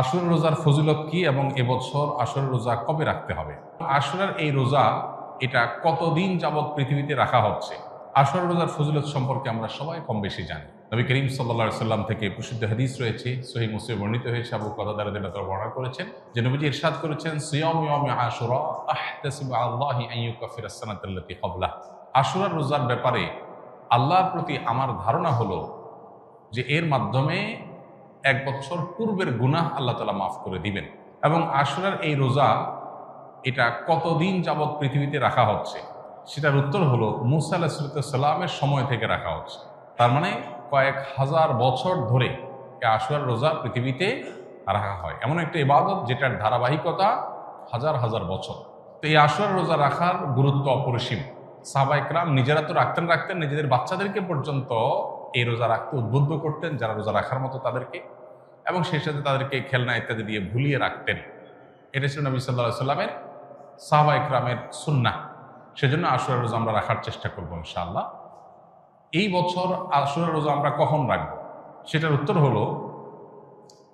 আশুরের রোজার ফজিলত কি এবং এবছর আশুরের রোজা কবে রাখতে হবে? আশুরার এই রোজা, এটা কতদিন যাবৎ পৃথিবীতে রাখা হচ্ছে? আশুরের রোজার ফজিলত সম্পর্কে আমরা সবাই কম বেশি জানি। নবী করিম সাল্লা সাল্লাম থেকে প্রসিদ্ধ হাদিস রয়েছে সহি মুসলিম বর্ণিত হয়েছে, আবু কথা দ্বারা বর্ণনা করেছেন, যে নবীজি ইরশাদ করেছেন, সিয়ম আশুরার রোজার ব্যাপারে আল্লাহর প্রতি আমার ধারণা হলো যে এর মাধ্যমে এক বছর পূর্বের গুনাহ আল্লাহ তালা মাফ করে দিবেন। এবং আশুরার এই রোজা, এটা কতদিন যাবৎ পৃথিবীতে রাখা হচ্ছে? সেটার উত্তর হলো মুসা আলাহিসাল্লামের সময় থেকে রাখা হচ্ছে। তার মানে কয়েক হাজার বছর ধরে আশুরার রোজা পৃথিবীতে রাখা হয়। এমন একটা ইবাদত যেটার ধারাবাহিকতা হাজার হাজার বছর। তো এই আশুরার রোজা রাখার গুরুত্ব অপরিসীম। সাহবাইকরাম নিজেরা তো রাখতেন রাখতেন, নিজেদের বাচ্চাদেরকে পর্যন্ত এই রোজা রাখতে উদ্বুদ্ধ করতেন, যারা রোজা রাখার মতো তাদেরকে। এবং সেই সাথে তাদেরকে খেলনা ইত্যাদি দিয়ে ভুলিয়ে রাখতেন। এটা ছিল নবী সাল্লাহ সাল্লামের সাহবা ইকরামের সুন্না সেজন্য আশুরা রোজা আমরা রাখার চেষ্টা করব ইনশাআল্লাহ। এই বছর আশুরা রোজা আমরা কখন রাখব? সেটার উত্তর হলো,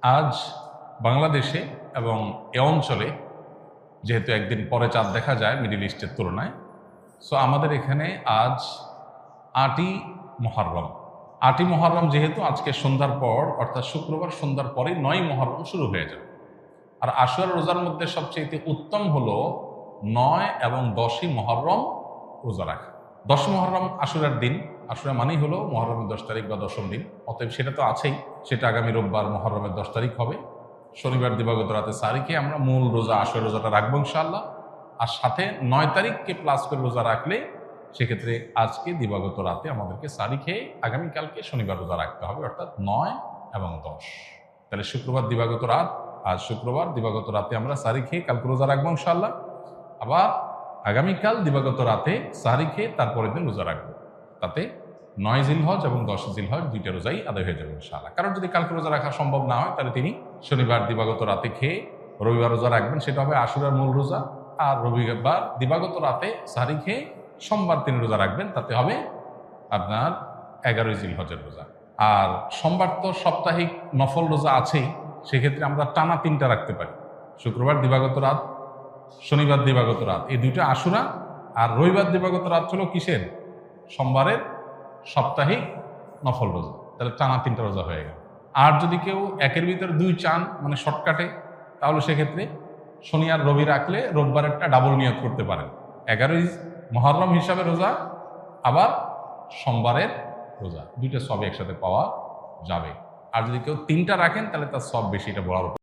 আজ বাংলাদেশে এবং এ অঞ্চলে, যেহেতু একদিন পরে চাঁদ দেখা যায় মিডিল ইস্টের তুলনায়, সো আমাদের এখানে আজ আটই মহরম আটই মহরম যেহেতু আজকে সন্ধ্যার পর, অর্থাৎ শুক্রবার সন্ধ্যার পরে নয় মহরম শুরু হয়ে যাবে। আর আশুয়ার রোজার মধ্যে সবচেয়ে উত্তম হলো নয় এবং দশই মহরম রোজা রাখা। দশ মহরম আশুরার দিন। আশুরা মানেই হলো মহরমের দশ তারিখ বা দশম দিন। অতএব সেটা তো আছেই। সেটা আগামী রোববার মহরমের দশ তারিখ হবে। শনিবার, দিবাগত রাতে সারিকে আমরা মূল রোজা, আশুয়ার রোজাটা রাখব ইনশাআল্লাহ। আর সাথে নয় তারিখকে প্লাস করে রোজা রাখলে সেক্ষেত্রে আজকে দিবাগত রাতে আমাদেরকে সারি খেয়ে আগামীকালকে শনিবার রোজা রাখতে হবে, অর্থাৎ নয় এবং দশ। তাহলে শুক্রবার দিবাগত রাত আজ শুক্রবার দিবাগত রাতে আমরা সারি খেয়ে কালকে রোজা রাখব ইনশাল্লাহ আবার আগামীকাল দিবাগত রাতে সারি খেয়ে তারপরের দিন রোজা রাখব। তাতে নয় জিলহজ এবং দশ জিলহজ দুইটা রোজাই আদায় হয়ে যাবে ইনশাআল্লাহ। কারণ যদি কালকে রোজা রাখা সম্ভব না হয়, তাহলে তিনি শনিবার দিবাগত রাতে খেয়ে রবিবার রোজা রাখবেন, সেটা হবে আশুরার মূল রোজা। আর রবিবার দিবাগত রাতে সারি খেয়ে সোমবার তিনি রোজা রাখবেন, তাতে হবে আপনার এগারোই জিল হজের রোজা। আর সোমবার তো সাপ্তাহিক নফল রোজা আছেই, সেক্ষেত্রে আমরা টানা তিনটা রাখতে পারি। শুক্রবার দিবাগত রাত, শনিবার দিবাগত রাত, এই দুইটা আশুরা আর রবিবার দিবাগত রাত হলো কিসের? সোমবারের সাপ্তাহিক নফল রোজা। তাহলে টানা তিনটা রোজা হয়ে গেল। আর যদি কেউ একের ভিতরে দুই চান মানে শর্টকাটে, তাহলে সেক্ষেত্রে শনি আর রবি রাখলে রোববারেরটা ডাবল নিয়োগ করতে পারেন। এগারোই মহরম হিসাবে রোজা, আবার সোমবারের রোজা। দুইটা সবই একসাথে পাওয়া যাবে। আর যদি কেউ তিনটা রাখেন, তাহলে তার সব বেশি এটা বলার